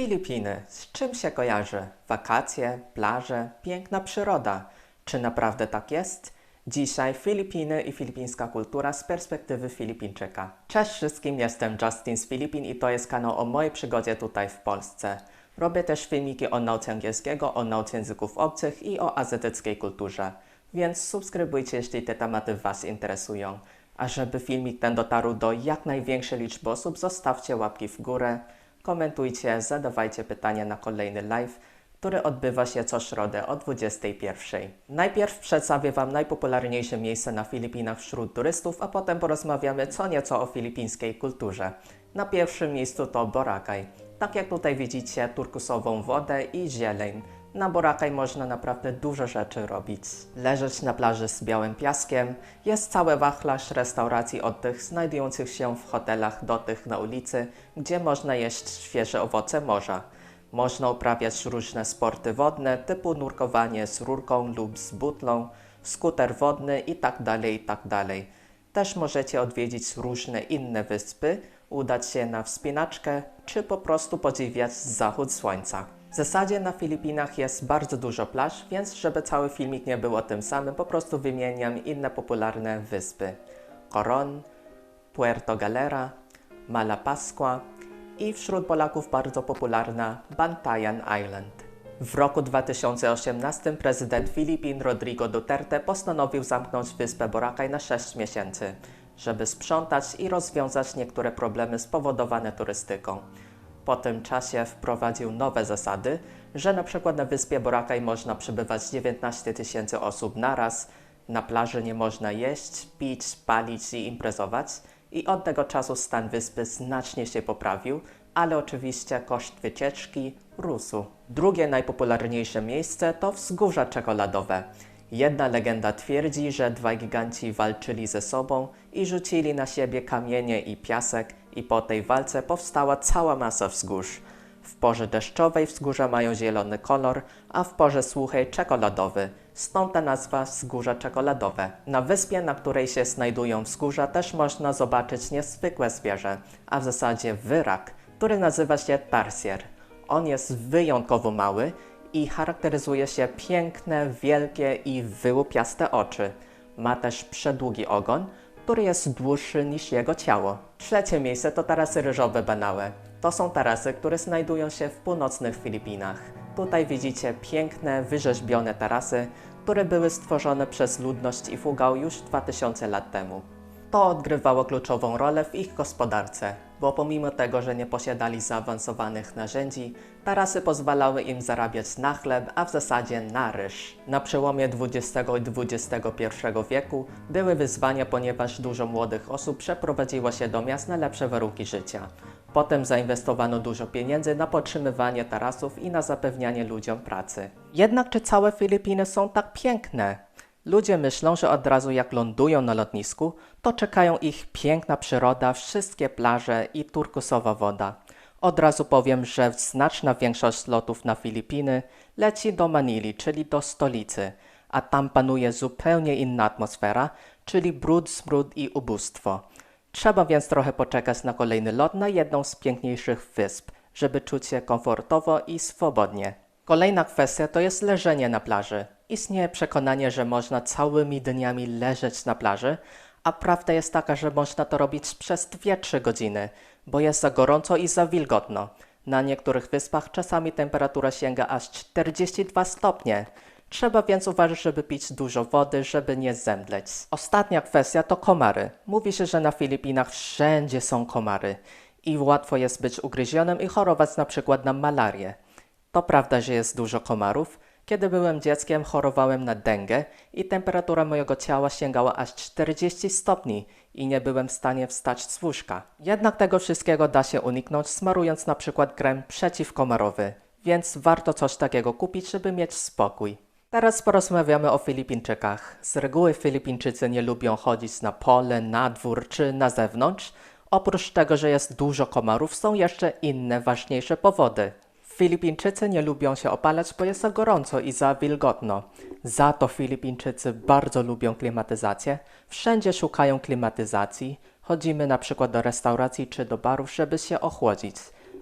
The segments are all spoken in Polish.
Filipiny. Z czym się kojarzy? Wakacje, plaże, piękna przyroda. Czy naprawdę tak jest? Dzisiaj Filipiny i filipińska kultura z perspektywy Filipińczyka. Cześć wszystkim, jestem Justin z Filipin i to jest kanał o mojej przygodzie tutaj w Polsce. Robię też filmiki o nauce angielskiego, o nauce języków obcych i o azjatyckiej kulturze. Więc subskrybujcie, jeśli te tematy Was interesują. A żeby filmik ten dotarł do jak największej liczby osób, zostawcie łapki w górę, komentujcie, zadawajcie pytania na kolejny live, który odbywa się co środę o 21. Najpierw przedstawię Wam najpopularniejsze miejsca na Filipinach wśród turystów, a potem porozmawiamy co nieco o filipińskiej kulturze. Na pierwszym miejscu to Boracay. Tak jak tutaj widzicie, turkusową wodę i zieleń. Na Boracay można naprawdę dużo rzeczy robić. Leżeć na plaży z białym piaskiem, jest cały wachlarz restauracji oddech znajdujących się w hotelach do tych na ulicy, gdzie można jeść świeże owoce morza. Można uprawiać różne sporty wodne, typu nurkowanie z rurką lub z butlą, skuter wodny itd. itd. Też możecie odwiedzić różne inne wyspy, udać się na wspinaczkę, czy po prostu podziwiać zachód słońca. W zasadzie na Filipinach jest bardzo dużo plaż, więc żeby cały filmik nie był o tym samym, po prostu wymieniam inne popularne wyspy. Coron, Puerto Galera, Malapascua i wśród Polaków bardzo popularna Bantayan Island. W roku 2018 prezydent Filipin Rodrigo Duterte postanowił zamknąć wyspę Boracay na 6 miesięcy, żeby sprzątać i rozwiązać niektóre problemy spowodowane turystyką. Po tym czasie wprowadził nowe zasady, że na przykład na wyspie Boracay można przebywać 19 tysięcy osób naraz, na plaży nie można jeść, pić, palić i imprezować i od tego czasu stan wyspy znacznie się poprawił, ale oczywiście koszt wycieczki rósł. Drugie najpopularniejsze miejsce to wzgórza czekoladowe. Jedna legenda twierdzi, że dwaj giganci walczyli ze sobą i rzucili na siebie kamienie i piasek i po tej walce powstała cała masa wzgórz. W porze deszczowej wzgórza mają zielony kolor, a w porze suchej czekoladowy. Stąd ta nazwa wzgórza czekoladowe. Na wyspie, na której się znajdują wzgórza, też można zobaczyć niezwykłe zwierzę, a w zasadzie wyrak, który nazywa się tarsier. On jest wyjątkowo mały i charakteryzuje się piękne, wielkie i wyłupiaste oczy. Ma też przedługi ogon, który jest dłuższy niż jego ciało. Trzecie miejsce to tarasy ryżowe Banałe. To są tarasy, które znajdują się w północnych Filipinach. Tutaj widzicie piękne, wyrzeźbione tarasy, które były stworzone przez ludność i Fugao już 2000 lat temu. To odgrywało kluczową rolę w ich gospodarce, bo pomimo tego, że nie posiadali zaawansowanych narzędzi, tarasy pozwalały im zarabiać na chleb, a w zasadzie na ryż. Na przełomie XX i XXI wieku były wyzwania, ponieważ dużo młodych osób przeprowadziło się do miast na lepsze warunki życia. Potem zainwestowano dużo pieniędzy na podtrzymywanie tarasów i na zapewnianie ludziom pracy. Jednak czy całe Filipiny są tak piękne? Ludzie myślą, że od razu jak lądują na lotnisku, to czekają ich piękna przyroda, wszystkie plaże i turkusowa woda. Od razu powiem, że znaczna większość lotów na Filipiny leci do Manili, czyli do stolicy, a tam panuje zupełnie inna atmosfera, czyli brud, smród i ubóstwo. Trzeba więc trochę poczekać na kolejny lot na jedną z piękniejszych wysp, żeby czuć się komfortowo i swobodnie. Kolejna kwestia to jest leżenie na plaży. Istnieje przekonanie, że można całymi dniami leżeć na plaży, a prawda jest taka, że można to robić przez 2-3 godziny, bo jest za gorąco i za wilgotno. Na niektórych wyspach czasami temperatura sięga aż 42 stopnie. Trzeba więc uważać, żeby pić dużo wody, żeby nie zemdleć. Ostatnia kwestia to komary. Mówi się, że na Filipinach wszędzie są komary i łatwo jest być ugryzionym i chorować na przykład na malarię. To prawda, że jest dużo komarów. Kiedy byłem dzieckiem, chorowałem na dengę i temperatura mojego ciała sięgała aż 40 stopni i nie byłem w stanie wstać z łóżka. Jednak tego wszystkiego da się uniknąć smarując na przykład krem przeciwkomarowy, więc warto coś takiego kupić, żeby mieć spokój. Teraz porozmawiamy o Filipińczykach. Z reguły Filipińczycy nie lubią chodzić na pole, na dwór czy na zewnątrz. Oprócz tego, że jest dużo komarów, są jeszcze inne ważniejsze powody. Filipińczycy nie lubią się opalać, bo jest za gorąco i za wilgotno. Za to Filipińczycy bardzo lubią klimatyzację. Wszędzie szukają klimatyzacji. Chodzimy na przykład do restauracji czy do barów, żeby się ochłodzić.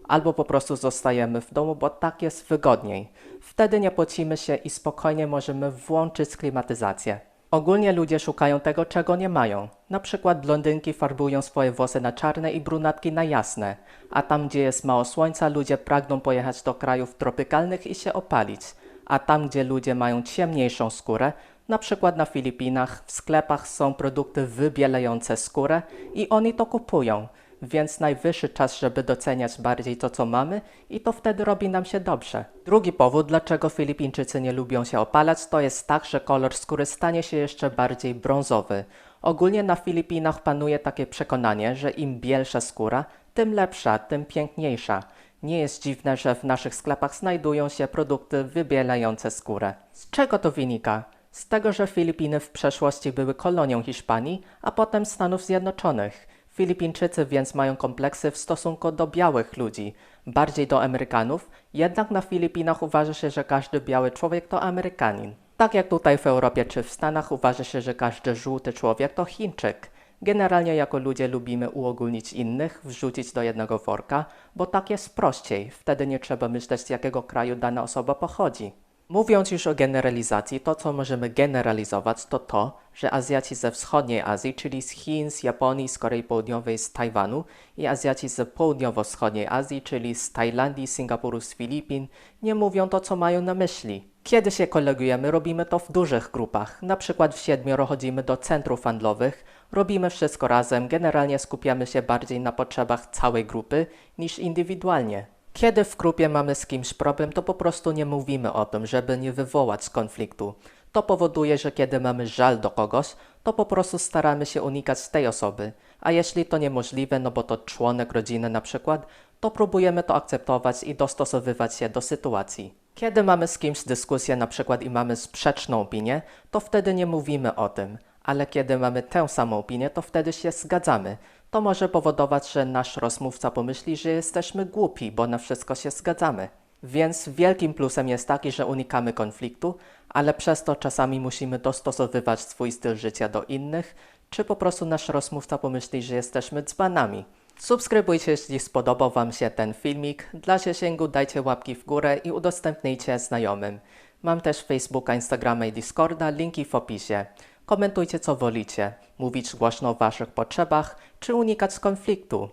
albo po prostu zostajemy w domu, bo tak jest wygodniej. Wtedy nie pocimy się i spokojnie możemy włączyć klimatyzację. Ogólnie ludzie szukają tego, czego nie mają. Na przykład blondynki farbują swoje włosy na czarne i brunatki na jasne, a tam, gdzie jest mało słońca, ludzie pragną pojechać do krajów tropikalnych i się opalić, a tam, gdzie ludzie mają ciemniejszą skórę, na przykład na Filipinach, w sklepach są produkty wybielające skórę i oni to kupują, więc najwyższy czas, żeby doceniać bardziej to, co mamy i to wtedy robi nam się dobrze. Drugi powód, dlaczego Filipińczycy nie lubią się opalać, to jest tak, że kolor skóry stanie się jeszcze bardziej brązowy. Ogólnie na Filipinach panuje takie przekonanie, że im bielsza skóra, tym lepsza, tym piękniejsza. Nie jest dziwne, że w naszych sklepach znajdują się produkty wybielające skórę. Z czego to wynika? Z tego, że Filipiny w przeszłości były kolonią Hiszpanii, a potem Stanów Zjednoczonych. Filipińczycy więc mają kompleksy w stosunku do białych ludzi, bardziej do Amerykanów, jednak na Filipinach uważa się, że każdy biały człowiek to Amerykanin. Tak jak tutaj w Europie czy w Stanach uważa się, że każdy żółty człowiek to Chińczyk. Generalnie jako ludzie lubimy uogólnić innych, wrzucić do jednego worka, bo tak jest prościej, wtedy nie trzeba myśleć z jakiego kraju dana osoba pochodzi. Mówiąc już o generalizacji, to co możemy generalizować to to, że Azjaci ze wschodniej Azji, czyli z Chin, z Japonii, z Korei Południowej, z Tajwanu i Azjaci z południowo-wschodniej Azji, czyli z Tajlandii, Singapuru, z Filipin, nie mówią to, co mają na myśli. Kiedy się kolegujemy, robimy to w dużych grupach. Na przykład w siedmioro chodzimy do centrów handlowych, robimy wszystko razem, generalnie skupiamy się bardziej na potrzebach całej grupy niż indywidualnie. Kiedy w grupie mamy z kimś problem, to po prostu nie mówimy o tym, żeby nie wywołać konfliktu. To powoduje, że kiedy mamy żal do kogoś, to po prostu staramy się unikać tej osoby. A jeśli to niemożliwe, no bo to członek rodziny na przykład, to próbujemy to akceptować i dostosowywać się do sytuacji. Kiedy mamy z kimś dyskusję na przykład i mamy sprzeczną opinię, to wtedy nie mówimy o tym, ale kiedy mamy tę samą opinię, to wtedy się zgadzamy. To może powodować, że nasz rozmówca pomyśli, że jesteśmy głupi, bo na wszystko się zgadzamy. Więc wielkim plusem jest taki, że unikamy konfliktu, ale przez to czasami musimy dostosowywać swój styl życia do innych, czy po prostu nasz rozmówca pomyśli, że jesteśmy dzbanami. Subskrybujcie, jeśli spodobał Wam się ten filmik. Dla zasięgu dajcie łapki w górę i udostępnijcie znajomym. Mam też Facebooka, Instagrama i Discorda, linki w opisie. Komentujcie co wolicie, mówić głośno o Waszych potrzebach, czy unikać konfliktu.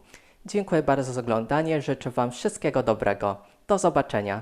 Dziękuję bardzo za oglądanie, życzę Wam wszystkiego dobrego. Do zobaczenia.